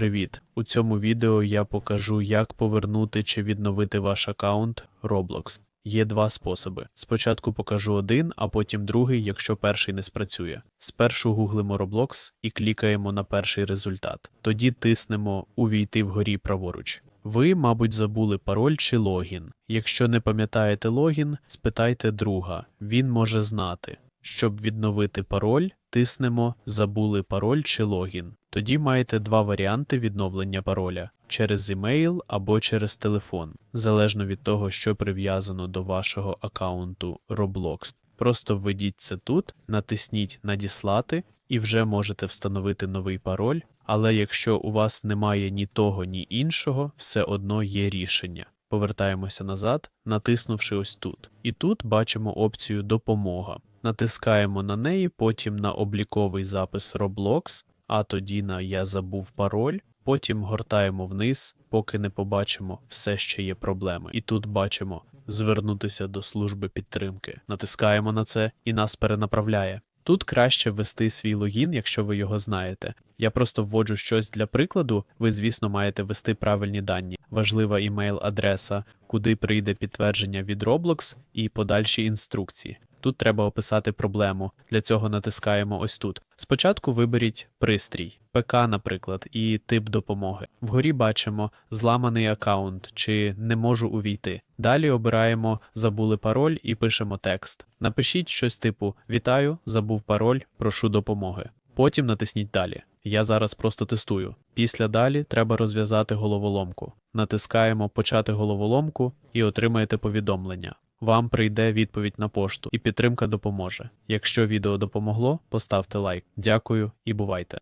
Привіт! У цьому відео я покажу, як повернути чи відновити ваш аккаунт Roblox. Є два способи. Спочатку покажу один, а потім другий, якщо перший не спрацює. Спершу гуглимо Roblox і клікаємо на перший результат. Тоді тиснемо Увійти вгорі праворуч. Ви, мабуть, забули пароль чи логін. Якщо не пам'ятаєте логін, спитайте друга, він може знати. Щоб відновити пароль, тиснемо Забули пароль чи логін. Тоді маєте два варіанти відновлення пароля через емейл або через телефон, залежно від того, що прив'язано до вашого аккаунту Roblox. Просто введіть це тут, натисніть Надіслати і вже можете встановити новий пароль. Але якщо у вас немає ні того, ні іншого, все одно є рішення. Повертаємося назад, натиснувши ось тут. І тут бачимо опцію Допомога. Натискаємо на неї, потім на обліковий запис Roblox, а тоді на Я забув пароль. Потім гортаємо вниз, поки не побачимо все ще є проблеми. І тут бачимо звернутися до служби підтримки. Натискаємо на це і нас перенаправляє. Тут краще ввести свій логін, якщо ви його знаєте. Я просто вводжу щось для прикладу. Ви, звісно, маєте ввести правильні дані. Важлива імейл-адреса, куди прийде підтвердження від Roblox і подальші інструкції. Тут треба описати проблему. Для цього натискаємо ось тут. Спочатку виберіть пристрій, ПК, наприклад, і тип допомоги. Вгорі бачимо зламаний аккаунт чи не можу увійти. Далі обираємо забули пароль і пишемо текст. Напишіть щось типу Вітаю, забув пароль, прошу допомоги. Потім натисніть далі. Я зараз просто тестую. Після далі треба розв'язати головоломку. Натискаємо Почати головоломку і отримаєте повідомлення. Вам прийде відповідь на пошту, і підтримка допоможе. Якщо відео допомогло, поставте лайк. Дякую і бувайте.